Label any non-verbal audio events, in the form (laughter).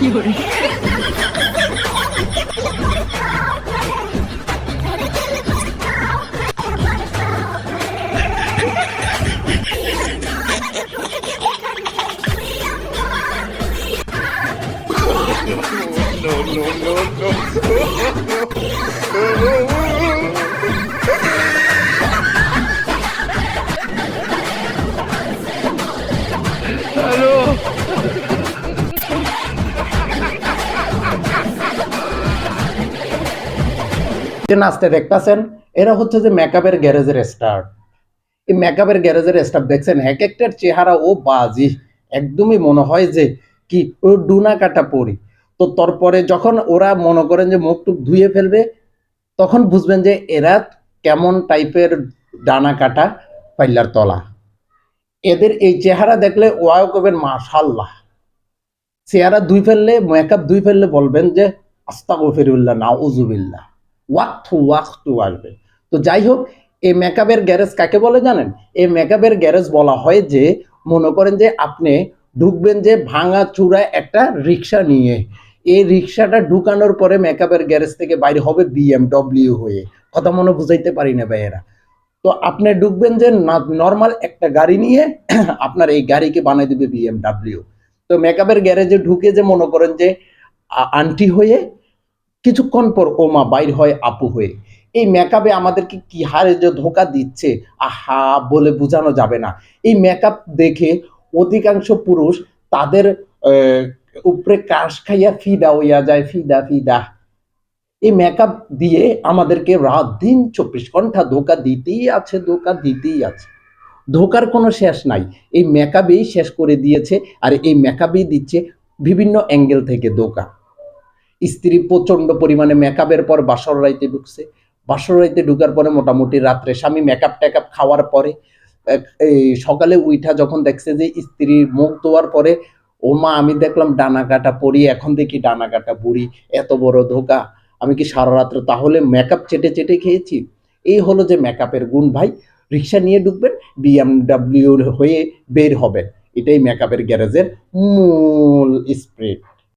夜 no, no, no, no. যে নাচতে দেখতেছেন, এরা হচ্ছে যে মেকআপের গ্যারেজের স্টার্ট এই মেকআপের গ্যারেজের স্টাফ দেখছেন, এক একটার চেহারা ও বাজি। একদমই মনে হয় যে কি, ও ডুনা কাটা পড়ি তো তারপরে যখন ওরা মনে করেন যে মুখ টুক ধুয়ে ফেলবে, তখন বুঝবেন যে এরা কেমন টাইপের ডানা কাটা পাইলার তলা। এদের এই চেহারা দেখলে ওয়াও করবেন মাশাল্লাহ চেহারা দুই ফেললে মেকআপ দুই ফেললে বলবেন যে আস্তা না উজুবিল্লাহ ওয়াক্তু ওয়াক্তু আসবে। তো যাই হোক এই মেকআপের গ্যারেজ কাকে বলে জানেন? এই মেকআপের গ্যারেজ বলা হয় যে, মনে করেন যে আপনি ঢুকবেন যে ভাঙা চূড়ায় একটা রিক্সা নিয়ে। এই রিক্সাটা ঢুকানোর পরে মেকআপের গ্যারেজ থেকে বাইরে হবে বিএমডব্লিউ হয়ে। কথা মনে বুঝাইতে পারি না ভাইয়েরা। তো আপনি ঢুকবেন যে নর্মাল একটা গাড়ি নিয়ে (clears throat) আপনার এই গাড়িকে বানিয়ে দিবে বিএমডব্লিউ তো মেকআপের গ্যারেজে ঢুকে যে মনে করেন যে আন্টি হয়ে কিছুক্ষণ পর ওমা বাইর হয় আপু হয়ে। এই মেকআপে আমাদেরকে কি হারে যে ধোকা দিচ্ছে, আহা, বলে বোঝানো যাবে না। এই মেকআপ দেখে অধিকাংশ পুরুষ তাদের উপরে কাশ খাইয়া ফিদা হইয়া যায়, ফিদা ফিদা। এই মেকআপ দিয়ে আমাদেরকে রাত দিন চব্বিশ ঘণ্টা ধোকা দিতেই আছে, ধোকা দিতেই আছে। ধোকার কোনো শেষ নাই। এই মেকআপেই শেষ করে দিয়েছে, আর এই মেকআপেই দিচ্ছে বিভিন্ন অ্যাঙ্গেল থেকে ধোকা। স্ত্রী প্রচণ্ড পরিমাণে মেকআপের পর বাসর রাইতে ঢুকছে। বাসর রাইতে ঢুকার পরে মোটামুটি রাত্রে স্বামী মেকআপ টেকআপ খাওয়ার পরে এই সকালে উইঠা যখন দেখছে যে স্ত্রীর মুখ ধোয়ার পরে, ও মা, আমি দেখলাম ডানা কাটা পড়ি এখন দেখি ডানা কাটা বুড়ি, এত বড় ধোকা, আমি কি সারা রাত্রে তাহলে মেকআপ চেটে চেটে খেয়েছি? এই হলো যে মেকআপের গুণ ভাই। রিক্সা নিয়ে ঢুকবেন বিএমডাব্লিউ হয়ে বের হবেন। এটাই মেকআপের গ্যারেজের মূল স্প্রে